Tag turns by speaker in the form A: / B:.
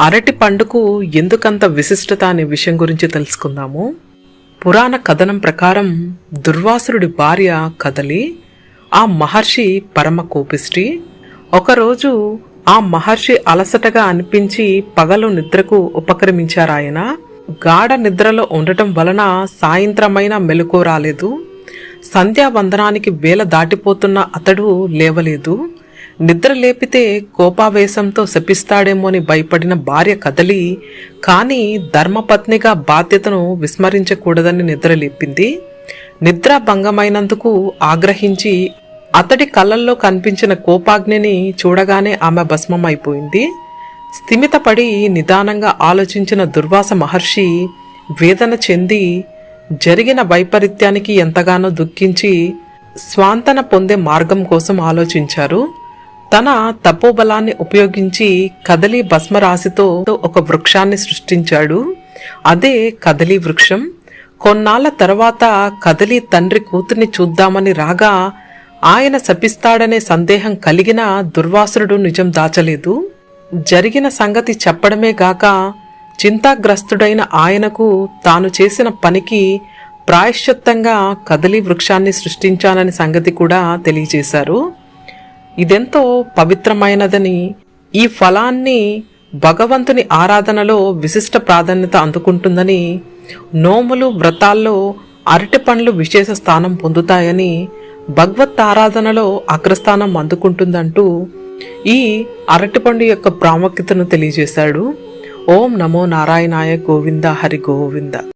A: అరటి పండుకు ఎందుకంత విశిష్టత అనే విషయం గురించి తెలుసుకుందాము. పురాణ కథనం ప్రకారం దుర్వాసురుడి భార్య కదలి ఆ మహర్షి పరమ కోపిష్టి. ఒకరోజు ఆ మహర్షి అలసటగా అనిపించి పగలు నిద్రకు ఉపక్రమించారాయన. గాఢ నిద్రలో ఉండటం వలన సాయంత్రమైన మెలకు రాలేదు. సంధ్యావందనానికి వేల దాటిపోతున్న అతడు లేవలేదు. నిద్ర లేపితే కోపావేశంతో శపిస్తాడేమో అని భయపడిన భార్య కదలి కానీ ధర్మపత్నిగా బాధ్యతను విస్మరించకూడదని నిద్ర లేపింది నిద్ర భంగమైనందుకు ఆగ్రహించి అతడి కళ్ళల్లో కనిపించిన కోపాగ్నిని చూడగానే ఆమె భస్మమైపోయింది. స్థిమితపడి నిదానంగా ఆలోచించిన దుర్వాస మహర్షి వేదన చెంది జరిగిన వైపరీత్యానికి ఎంతగానో దుఃఖించి స్వాంతన పొందే మార్గం కోసం ఆలోచించారు. తన తపోబలాన్ని ఉపయోగించి కదలి భస్మరాశితో ఒక వృక్షాన్ని సృష్టించాడు. అదే కదలి వృక్షం. కొన్నాళ్ళ తర్వాత కదలి తండ్రి కూతుర్ని చూద్దామని రాగా ఆయన శపిస్తాడనే సందేహం కలిగిన దుర్వాసురుడు నిజం దాచలేదు. జరిగిన సంగతి చెప్పడమే గాక చింతాగ్రస్తుడైన ఆయనకు తాను చేసిన పనికి ప్రాయశ్చిత్తంగా కదలి వృక్షాన్ని సృష్టించానని సంగతి కూడా తెలియజేశారు. ఇదెంతో పవిత్రమైనదని ఈ ఫలాన్ని భగవంతుని ఆరాధనలో విశిష్ట ప్రాధాన్యత అందుకుంటుందని నోములు వ్రతాల్లో అరటి పండ్లు విశేష స్థానం పొందుతాయని భగవత్ ఆరాధనలో అగ్రస్థానం అందుకుంటుందంటూ ఈ అరటిపండు యొక్క ప్రాముఖ్యతను తెలియజేశాడు. ఓం నమో నారాయణాయ గోవింద హరి గోవింద.